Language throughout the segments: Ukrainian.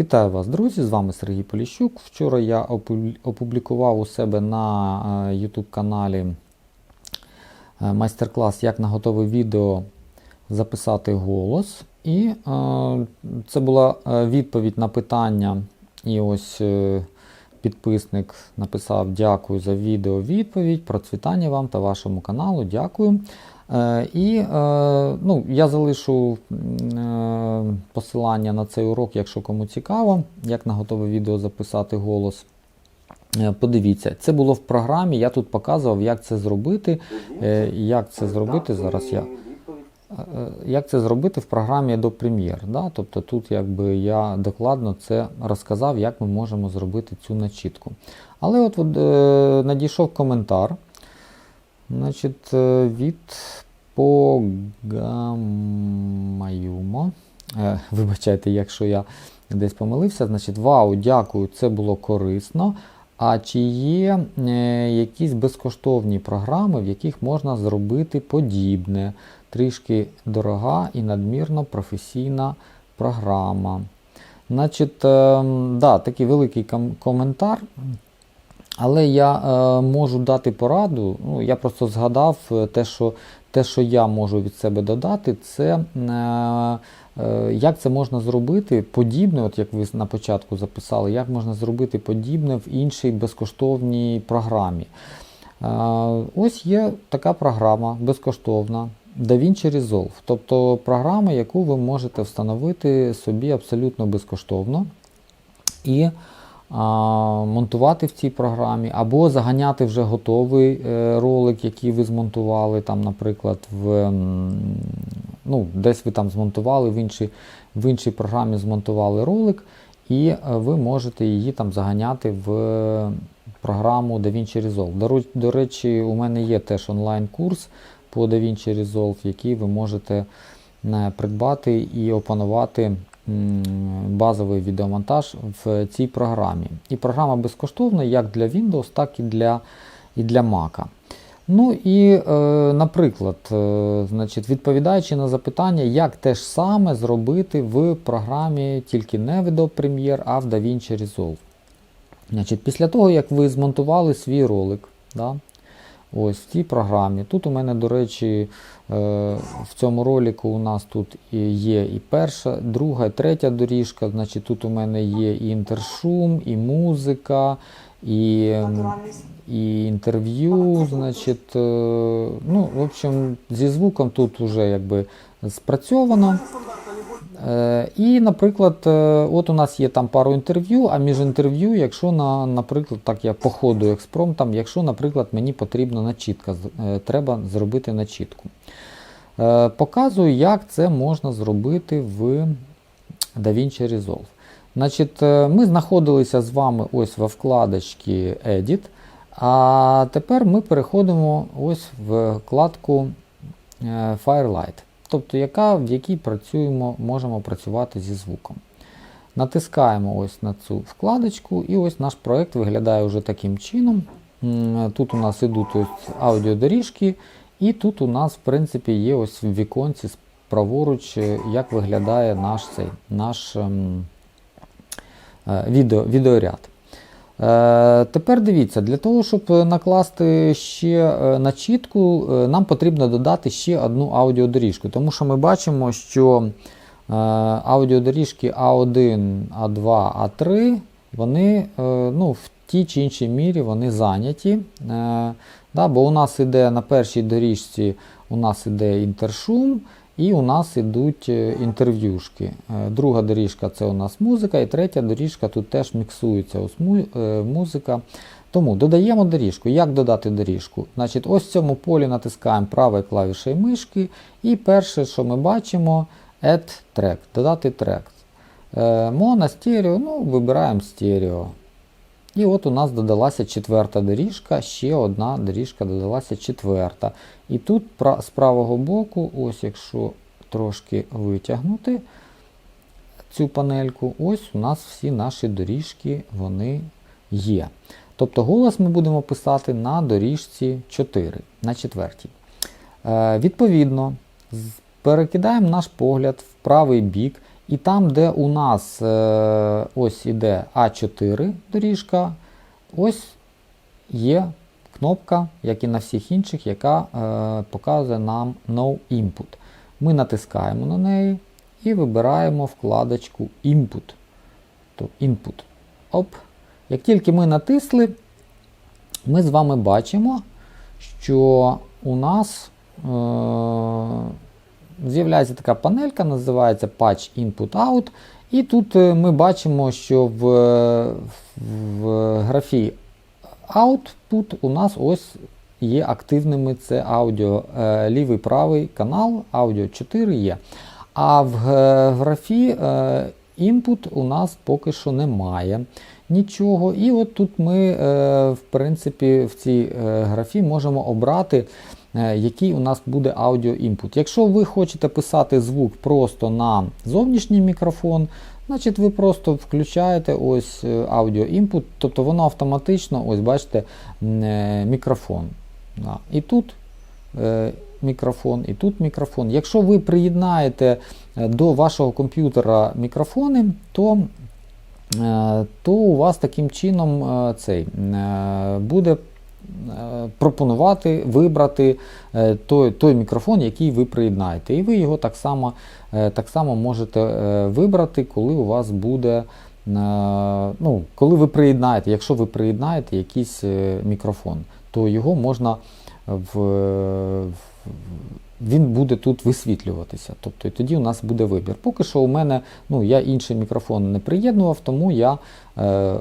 Вітаю вас, друзі! З вами Сергій Поліщук. Вчора я опублікував у себе на е, YouTube каналі е, майстер-клас, як на готове відео записати голос. І е, це була е, відповідь на питання. І ось е, підписник написав: Дякую за відео відповідь. Процвітання вам та вашому каналу. Дякую. Е, І е, ну, я залишу е, посилання на цей урок, якщо кому цікаво, як на готове відео записати голос. Подивіться, це було в програмі. Я тут показував, як це зробити. Як це зробити зараз я. Як це зробити в програмі до Premiere. Да? Тобто тут якби я докладно це розказав, як ми можемо зробити цю начітку. Але от, от надійшов коментар значить, е, від Погамаюмо. Е, Вибачайте, якщо я десь помилився. Значить, вау, дякую, це було корисно. А чи є е, якісь безкоштовні програми, в яких можна зробити подібне? Трішки дорога і надмірно професійна програма. Значить, е, да, такий великий ком- коментар. Але я е, можу дати пораду. Ну, я просто згадав е, те, що, те, що я можу від себе додати, це е, е, як це можна зробити подібне, от як ви на початку записали, як можна зробити подібне в іншій безкоштовній програмі. Е, ось є така програма безкоштовна. DaVinci Resolve, тобто програма, яку ви можете встановити собі абсолютно безкоштовно і монтувати в цій програмі, або заганяти вже готовий е, ролик, який ви змонтували, там, наприклад, в, ну, десь ви там змонтували, в іншій, в іншій програмі змонтували ролик, і е, ви можете її там заганяти в програму DaVinci Resolve. До, речі, у мене є теж онлайн-курс по DaVinci Resolve, який ви можете е, придбати і опанувати базовий відеомонтаж в цій програмі. І програма безкоштовна як для Windows, так і для, і для Mac. Ну і, е, наприклад, е, значить, відповідаючи на запитання, як те ж саме зробити в програмі тільки не в Premiere, а в DaVinci Resolve. Значить, після того, як ви змонтували свій ролик, да, ось в цій програмі. Тут у мене, до речі, е, в цьому ролику у нас тут є і перша, друга, і третя доріжка. Значить, тут у мене є і інтершум, і музика, і, і інтерв'ю. Значить, е, ну, в общем, зі звуком тут вже якби спрацьовано. Е, І, наприклад, е, от у нас є там пару інтерв'ю, а між інтерв'ю, якщо на, наприклад, так я по ходу експромтом, якщо, наприклад, мені потрібна начітка, е, треба зробити начітку. Показую, як це можна зробити в DaVinci Resolve. Значить, ми знаходилися з вами ось во вкладочці Edit, а тепер ми переходимо ось в вкладку Firelight тобто яка, в якій працюємо, можемо працювати зі звуком. Натискаємо ось на цю вкладочку, і ось наш проект виглядає вже таким чином. Тут у нас ідуть ось аудіодоріжки, і тут у нас, в принципі, є ось в віконці праворуч, е, як виглядає наш цей наш ем, е, відео, відеоряд. Е, Тепер дивіться, для того, щоб е, накласти ще е, начітку, нам потрібно додати ще одну аудіодоріжку, тому що ми бачимо, що аудіодоріжки А1, А2, А3, вони ну, в тій чи іншій мірі вони зайняті. Бо у нас іде на першій доріжці у нас іде інтершум, і у нас ідуть е, інтерв'юшки. Е, Друга доріжка це у нас музика, і третя доріжка тут теж міксується е, музика. Тому додаємо доріжку. Як додати доріжку? Значить, ось в цьому полі натискаємо правою клавішею мишки, і перше, що ми бачимо, Add track, додати трек. Моно, стерео, ну, вибираємо стерео. І от у нас додалася четверта доріжка, ще одна доріжка додалася четверта. І тут з правого боку, ось якщо трошки витягнути цю панельку, ось у нас всі наші доріжки вони є. Тобто голос ми будемо писати на доріжці 4, на четвертій. Е, відповідно, перекидаємо наш погляд в правий бік, і там, де у нас е, ось іде А4 доріжка, ось є кнопка, як і на всіх інших, яка е, показує нам No Input. Ми натискаємо на неї і вибираємо вкладочку Input. То Input. Оп. Як тільки ми натисли, ми з вами бачимо, що у нас е, з'являється така панелька, називається Patch Input Out. І тут е, ми бачимо, що в, в графі Output у нас ось є активними це аудіо е, лівий правий канал, аудіо 4 є. А в г- графі е, Input у нас поки що немає нічого. І от тут ми, е, в принципі, в цій е, графі можемо обрати, е, який у нас буде аудіо імпут. Якщо ви хочете писати звук просто на зовнішній мікрофон, значить ви просто включаєте ось е, аудіо імпут, тобто воно автоматично, ось бачите, е, мікрофон. І тут е, мікрофон, і тут мікрофон. Якщо ви приєднаєте е, до вашого комп'ютера мікрофони, то е, то у вас таким чином цей буде пропонувати вибрати той, той мікрофон, який ви приєднаєте. І ви його так само, так само можете вибрати, коли у вас буде. Ну, коли ви приєднаєте, якщо ви приєднаєте якийсь мікрофон, то його можна в, в він буде тут висвітлюватися. Тобто і тоді у нас буде вибір. Поки що у мене ну, я інший мікрофон не приєднував, тому я е,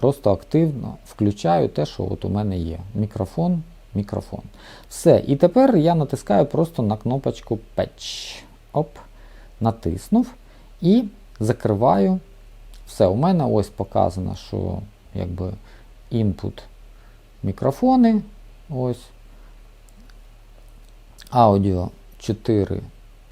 просто активно включаю те, що от у мене є. Мікрофон, мікрофон. Все. І тепер я натискаю просто на кнопочку Patch. Оп, натиснув і закриваю. Все, у мене ось показано, що якби input мікрофони. Ось аудіо 4,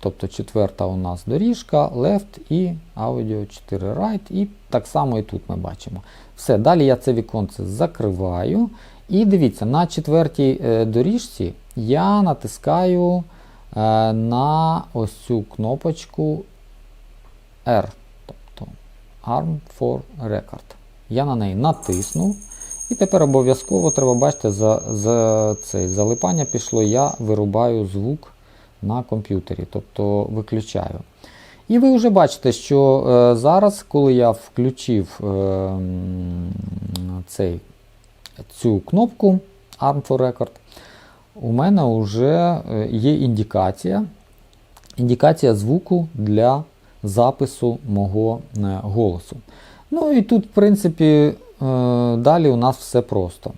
тобто четверта у нас доріжка, left і аудіо 4 right. І так само і тут ми бачимо. Все, далі я це віконце закриваю. І дивіться, на четвертій е, доріжці я натискаю е, на ось цю кнопочку R, тобто Arm for Record. Я на неї натиснув. І тепер обов'язково треба, бачите, за, за цей залипання пішло, я вирубаю звук на комп'ютері, тобто виключаю. І ви вже бачите, що е, зараз, коли я включив е, цей, цю кнопку Arm for Record, у мене вже е, є індикація, індикація звуку для запису мого е, голосу. Ну і тут, в принципі, далі у нас все просто.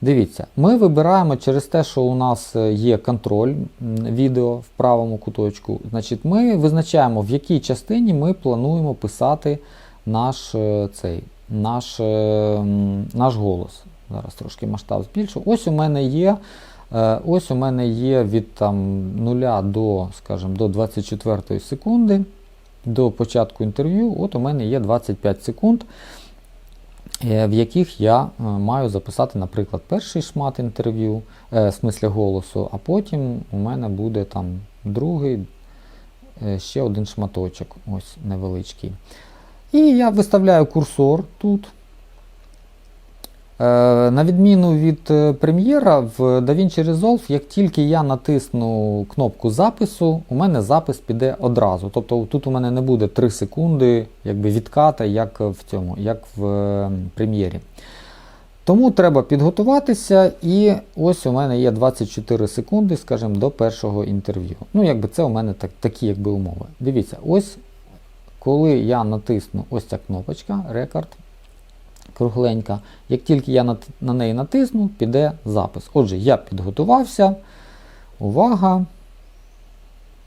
Дивіться, ми вибираємо через те, що у нас е, є контроль відео в правому куточку. Значить, ми визначаємо, в якій частині ми плануємо писати наш, е, цей, наш, е, наш голос. Зараз трошки масштаб збільшу. Ось у мене є. е, Ось у мене є від там 0 до, скажімо, до 24 секунди до початку інтерв'ю. От у мене є 25 секунд, е, в яких я е, маю записати, наприклад, перший шмат інтерв'ю, е, в смислі голосу, а потім у мене буде там другий, е, ще один шматочок, ось невеличкий. І я виставляю курсор тут. Е, На відміну від е, прем'єра, в DaVinci Resolve, як тільки я натисну кнопку запису, у мене запис піде одразу. Тобто тут у мене не буде 3 секунди якби відката, як в цьому, як в е, прем'єрі. Тому треба підготуватися, і ось у мене є 24 секунди, скажімо, до першого інтерв'ю. Ну, якби це у мене так, такі якби, умови. Дивіться, ось коли я натисну ось ця кнопочка Record, кругленька. Як тільки я на, на неї натисну, піде запис. Отже, я підготувався. Увага!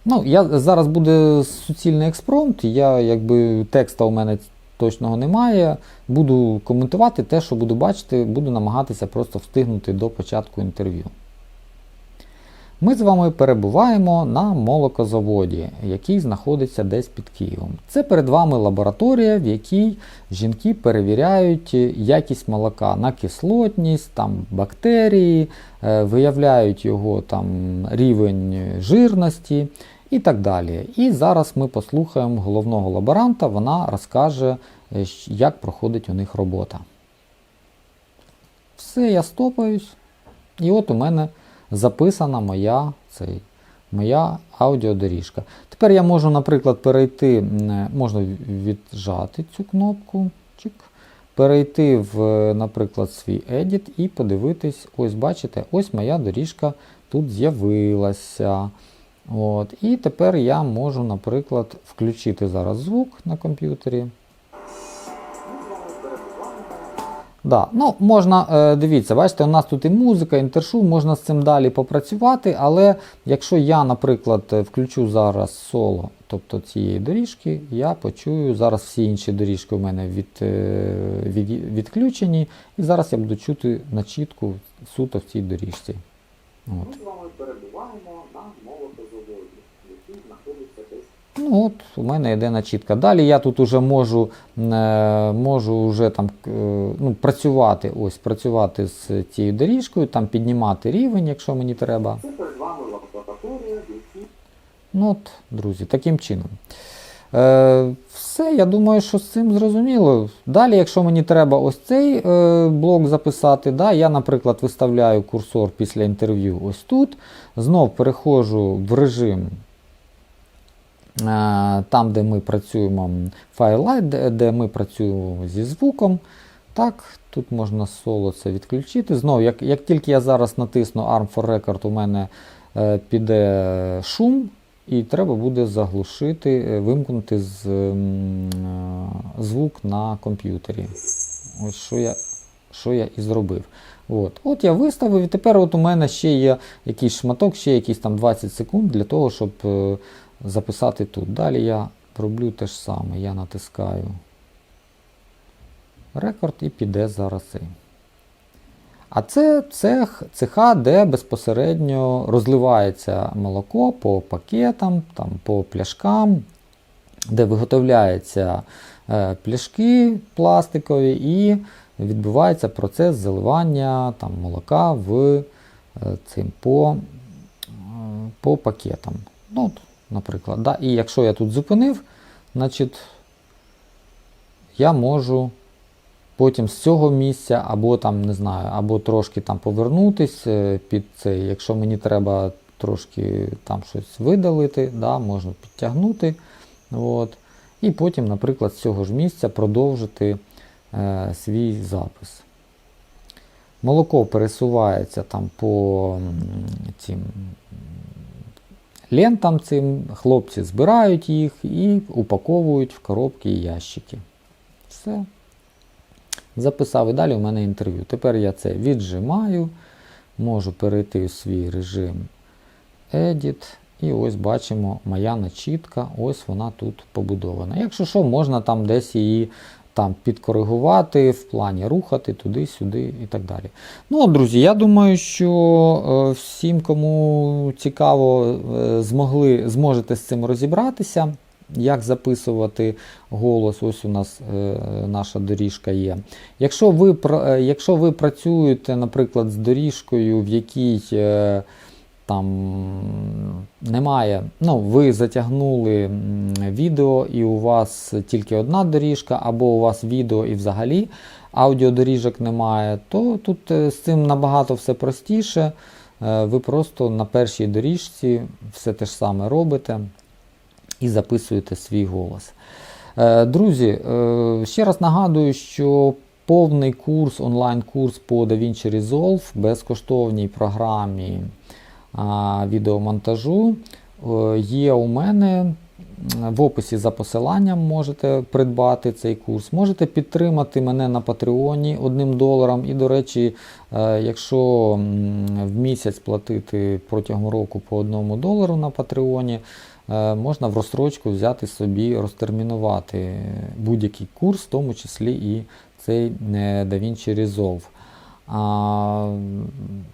Ну, я, Зараз буде суцільний експромт, я, якби, текста у мене точного немає. Буду коментувати те, що буду бачити, буду намагатися просто встигнути до початку інтерв'ю. Ми з вами перебуваємо на молокозаводі, який знаходиться десь під Києвом. Це перед вами лабораторія, в якій жінки перевіряють якість молока на кислотність, там, бактерії, е, виявляють його там, рівень жирності і так далі. І зараз ми послухаємо головного лаборанта, вона розкаже, е, як проходить у них робота. Все, я стопаюсь. І от у мене записана моя, цей, моя аудіодоріжка. Тепер я можу, наприклад, перейти, можна віджати цю кнопку, чик, перейти в, е, наприклад, свій Edit і подивитись, ось бачите, ось моя доріжка тут з'явилася. От. І тепер я можу, наприклад, включити зараз звук на комп'ютері. Да, ну можна, е, дивіться, бачите, у нас тут і музика, інтершум, можна з цим далі попрацювати, але якщо я, наприклад, е, включу зараз соло, тобто цієї доріжки, я почую, зараз всі інші доріжки у мене від, е, від, відключені, і зараз я буду чути начітку суто в цій доріжці. От. Ми з вами перебуваємо на молокозаводі, який знаходиться десь Ну от, у мене йде начітка. Далі я тут уже можу, е, можу вже там, е, ну, працювати, ось, працювати з цією доріжкою, там піднімати рівень, якщо мені треба. Ну от, друзі, таким чином. Е, все, я думаю, що з цим зрозуміло. Далі, якщо мені треба ось цей е, блок записати, да, я, наприклад, виставляю курсор після інтерв'ю ось тут. Знов переходжу в режим. Е, Там, де ми працюємо Firelight, де, ми працюємо зі звуком. Так, тут можна соло це відключити. Знову, як, як тільки я зараз натисну Arm for Record, у мене е, піде шум, і треба буде заглушити, е, вимкнути з, е, звук на комп'ютері. Ось що я, що я і зробив. От. От я виставив, і тепер от у мене ще є якийсь шматок, ще якісь там 20 секунд для того, щоб е, записати тут. Далі я роблю те ж саме. Я натискаю рекорд і піде зараз. А це цех, цеха, де безпосередньо розливається молоко по пакетам, там, по пляшкам, де виготовляються е, пляшки пластикові і відбувається процес заливання там, молока в е, цим по, е, по пакетам. Ну, наприклад. Да? І якщо я тут зупинив, значить я можу потім з цього місця, або там, не знаю, або трошки там повернутись е, під цей, якщо мені треба трошки там щось видалити, да, можна підтягнути. От. І потім, наприклад, з цього ж місця продовжити е, свій запис. Молоко пересувається там по цим лентам цим, хлопці збирають їх і упаковують в коробки і ящики. Все. Записав і далі у мене інтерв'ю. Тепер я це віджимаю, можу перейти у свій режим Edit. І ось бачимо моя начітка, ось вона тут побудована. Якщо що, можна там десь її там підкоригувати, в плані рухати туди-сюди і так далі. Ну, друзі, я думаю, що е, всім, кому цікаво, е, змогли, зможете з цим розібратися. Як записувати голос, ось у нас е, наша доріжка є. Якщо ви, е, якщо ви працюєте, наприклад, з доріжкою, в якій е, там немає, ну, ви затягнули відео і у вас тільки одна доріжка, або у вас відео і взагалі аудіодоріжок немає, то тут е, з цим набагато все простіше. Е, Ви просто на першій доріжці все те ж саме робите і записуєте свій голос. Е, Друзі, ще раз нагадую, що повний курс, онлайн-курс по DaVinci Resolve безкоштовній програмі відеомонтажу е, є у мене. В описі за посиланням можете придбати цей курс. Можете підтримати мене на Патреоні одним доларом. І, до речі, е, якщо в місяць платити протягом року по одному долару на Патреоні, е, можна в розстрочку взяти собі, розтермінувати будь-який курс, в тому числі і цей DaVinci Resolve. А,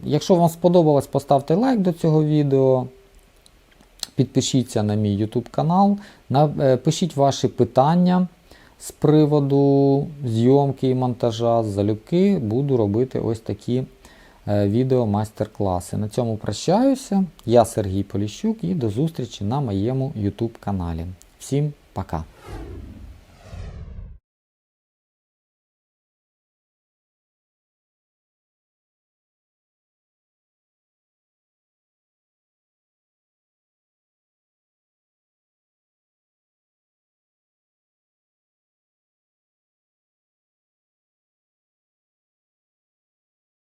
якщо вам сподобалось, поставте лайк до цього відео. Підпишіться на мій YouTube канал, е, пишіть ваші питання з приводу зйомки і монтажа. Залюбки буду робити ось такі е, відео майстер-класи. На цьому прощаюся. Я Сергій Поліщук і до зустрічі на моєму YouTube каналі. Всім пока!